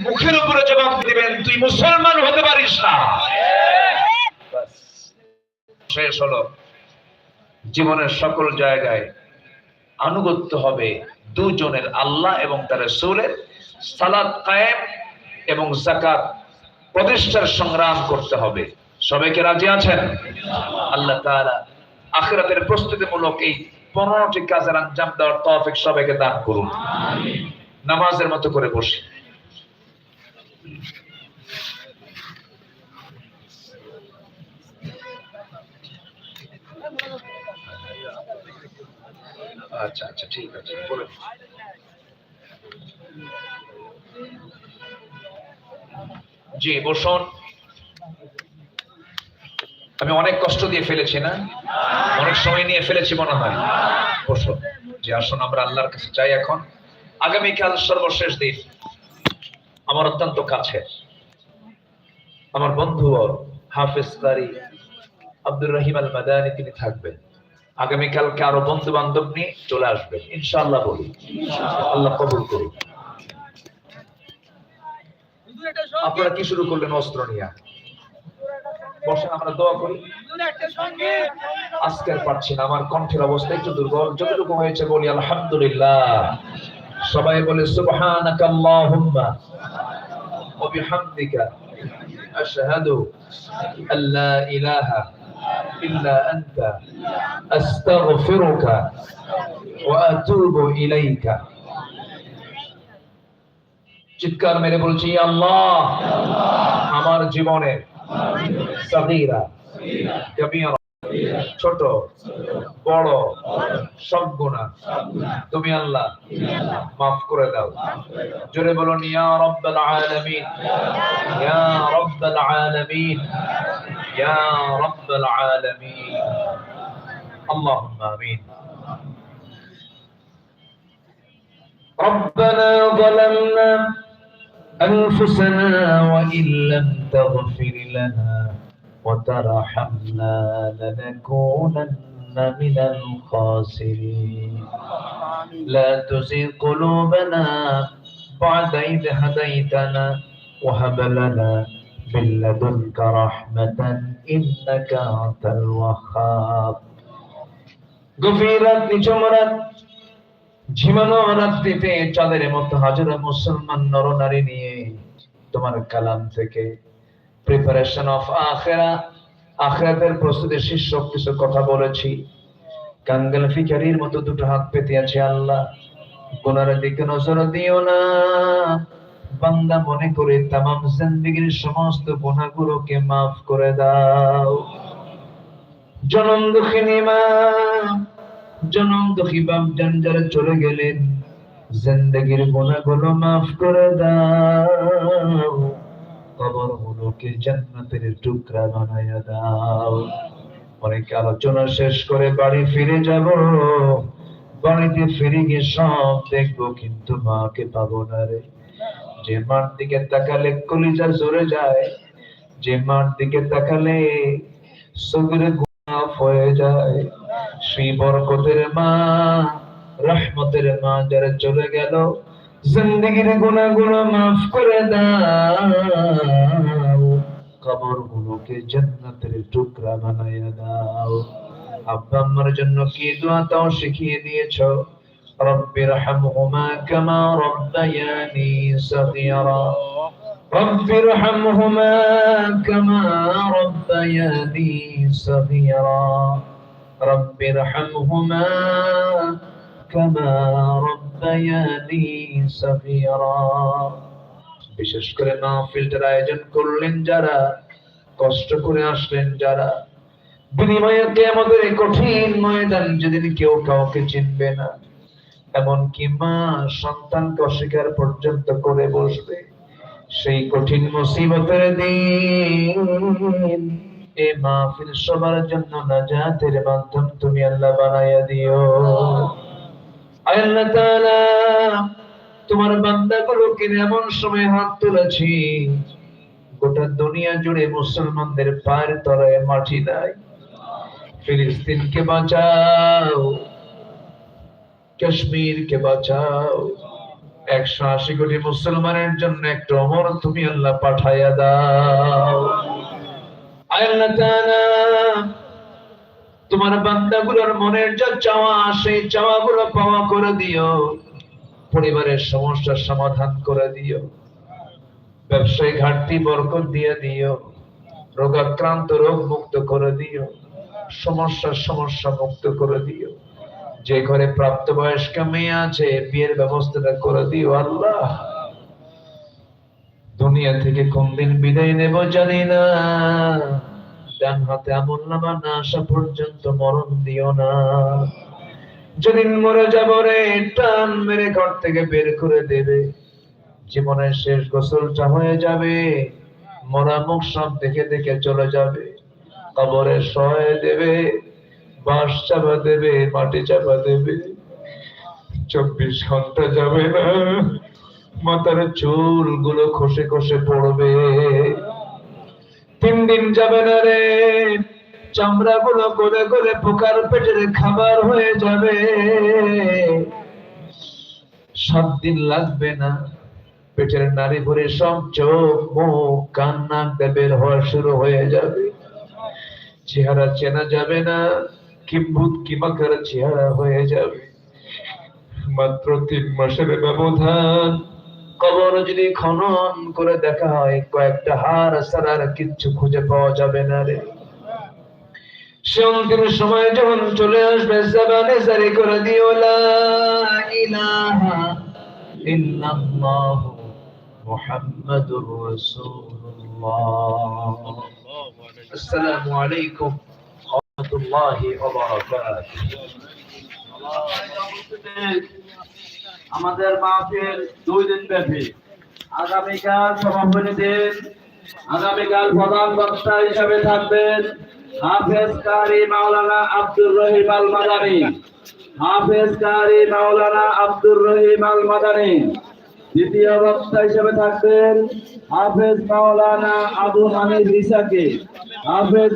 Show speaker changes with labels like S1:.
S1: মুখের উপরে জবাব দিবেন তুই মুসলমান হতে পারিস না। শেষ হলো। জীবনের সকল জায়গায় আনুগত্য হবে দুজনের আল্লাহ এবং তার রসুলের। সালাত কায়েম এবং জাকাত প্রতিষ্ঠার সংগ্রাম করতে হবে। সবাইকে রাজি আছেন? আল্লাহ তাআলা আখিরাতের প্রস্তুতিমূলক এই পনেরোটি কাজের আঞ্জাম দেওয়ার তৌফিক সবাইকে দান করুন। নামাজের মতো করে বসি। আচ্ছা আচ্ছা ঠিক আছে বলে জি, বসুন। আমি অনেক কষ্ট দিয়ে ফেলেছি, না? অনেক সময় নিয়ে ফেলেছি মনে হয়। বসুন। যে আসুন, আমরা আল্লাহর কাছে চাই এখন। আগামীকাল সর্বশেষ দিন। আমার অত্যন্ত কাছে আমার বন্ধু হাফেজ কারি আব্দুর রহিম আল মাদানি তিনি থাকবেন। আগামীকালকে আরও বন্ধু বান্ধব নিয়ে চলে আসবেন। ইনশাআল্লাহ বলি। আল্লাহ কবুল করুন আপনারা কি শুরু করলেন অস্ত্র নিয়ে? বসেন, আমরা দোয়া করি। আজকের পারছি না, আমার কণ্ঠের অবস্থা একটু দুর্বল। যতটুকু হয়েছে বলি, আলহামদুলিল্লাহ। সবাই বলে সুবহানাকা আল্লাহুম্মা ওয়া বিহামদিকা আশহাদু আল্লা ইলাহা ইল্লা আনতা আস্তাগফিরুকা ওয়া আতুবু ইলাইকা চিৎকার মেরে বলছি "ইয়া আল্লাহ, আমার জীবনের সগীরা কবিরা ছোট বড় সব গুণা তুমি আল্লাহ মাফ করে দাও জোরে বলুন ইয়া রব্বাল আলামিন ইয়া রব্বাল আলামিন ইয়া রব্বাল আলামিন اللهم آمين ربنا ظلمنا أنفسنا وإن لم تغفر لنا وترحمنا لنكونن من الخاسرين لا تزغ قلوبنا بعد إذ هديتنا وهب لنا من لدنك رحمة إنك أنت الوهاب গভীরাত নিচমরাত ঝিমানো রাত্রিতে চাঁদের মতো হাজারো মুসলমান নরনারী নিয়ে তোমার কালাম থেকে প্রিপারেশন অফ আখেরা আখেরাতের প্রস্তুতি শীর্ষক কিছু কথা বলেছি কাঙ্গাল ফিকারির মতো দুটো হাত পেতে আছে আল্লাহ গুনার দিকে নজর দিও না বান্দা মনে করে তামাম জিন্দেগীর সমস্ত গুনাহগুলোকে মাফ করে দাও জনম দুঃখিনী মা জনম দুঃখী বাপ যারা চলে গেলেন জিন্দগির গুনাহগুলো মাফ করে দাও কবর গুলোকে জান্নাতের টুকরা বানাইয়া দাও। অনেক আলোচনা শেষ করে বাড়ি ফিরে যাব। বাড়িতে ফিরে গিয়ে সব দেখব, কিন্তু মাকে পাবো না রে। যে মার দিকে তাকালে কলিজা জোরে যায়, যে মার দিকে তাকালে সগরে মাফ হয়ে যায়। শ্রী বরকতের মা, রহমতের মা যারা চলে গেল জিন্দগির গুনাহগুলো মাফ করে দাও কবর গুলোকে জান্নাতের টুকরা বানাইয়া দাও আব্বা আম্মার জন্য কি দোয়া তাও শিখিয়ে দিয়েছো رب ارحمهما كما ربياني صغيرا رب ارحمهما كما ربياني صغيرا رب ارحمهما كما ربياني صغيرا বিশেষ করে মাহফিলটার আয়োজন করলেন যারা কষ্ট করে আসলেন যারা বিনিময়ে আমাদের এই কঠিন ময়দান যেদিন কেউ কাউকে চিনবে না এমনকি মা সন্তানকে অস্বীকার পর্যন্ত করে বসবে সেই কঠিন মুসিবতের দিন এ মাহফিল সবার জন্য নাজাতের মাধ্যম তুমি আল্লাহ বানাইয়া দিও আয় আল্লাহ তাআলা তোমার বান্দাগুলোকে এমন সময় হাত তুলেছি গোটা দুনিয়া জুড়ে মুসলমানদের পায়ের তলায় মাটি নাই। ফিলিস্তিনকে বাঁচাও কাশ্মীরকে বাঁচাও। একশো আশি কোটি মুসলমানের জন্য একটা অমর তুমি আল্লাহ পাঠাইয়া দাও। আল্লাহ তাআলা, তোমার বান্দাগুলোর মনের যা চাওয়া, সেই চাওয়াগুলো পাওয়া করে দিও। পরিবারের সমস্যার সমাধান করে দিও। ব্যবসায় ঘাটতি বরকত দিয়ে দিও। রোগাক্রান্ত রোগ মুক্ত করে দিও। সমস্যার সমস্যা মুক্ত করে দিও। যে ঘরে প্রাপ্তবয়স্ক মেয়ে আছে, বিয়ের ব্যবস্থাটা করে দিও, আল্লাহ। দুনিয়া থেকে কোনদিন বিদায় নেব জানি না। ডান হাতে আমল নামা না আসা পর্যন্ত মরণ দিও না। যেদিন মরে যাব রে, টান মেরে ঘর থেকে বের করে দেবে। জীবনের শেষ গোসলটা হয়ে যাবে, মরা মুখ সব দেখে দেখে চলে যাবে। কবরে সহায় দেবে, বাঁশ চাপা দেবে, মাটি চাপা দেবে। চব্বিশ ঘণ্টা যাবে না, মাথার চুলগুলো খসে খসে পড়বে। তিন দিন যাবে না রে। চামড়া গুলো গলে গলে পোকার পেটের খাবার হয়ে যাবে। সাত দিন লাগবে না। পেটের নারী ভরে সব চোখ, মুখ, কান, নাক বের হওয়া শুরু হয়ে যাবে। চেহারা চেনা যাবে না। কি কিম্ভূত কিমাকার চেহারা হয়ে যাবে। মাত্র তিন মাসের ব্যবধান। কবর যদি খনন করে দেখা হয়, কয়েকটা হার সারার কিচ্ছু খুঁজে পাওয়া যাবে না রে। সে অন্তিম সময় যখন চলে আসবে, জবানে জারি করে দিও মুহাম্মাদুর রাসূলুল্লাহ। আসসালামু আলাইকুম ওয়া রাহমাতুল্লাহি ওয়া বারাকাতুহু।
S2: আমাদের মাহফিল দুই দিন ব্যাপী আগামীকাল সভাপতি দিন আগামীকাল প্রধান বক্তা হিসাবে থাকবেন হাফেজ কারি মাওলানা আব্দুর রহিম আল মাদানী হাফেজ কারি মাওলানা আব্দুর রহিম আল মাদানী দ্বিতীয় বক্তা হিসেবে থাকবেন হাফেজ মাওলানা আবু হামিদ রিসাকে হাফেজ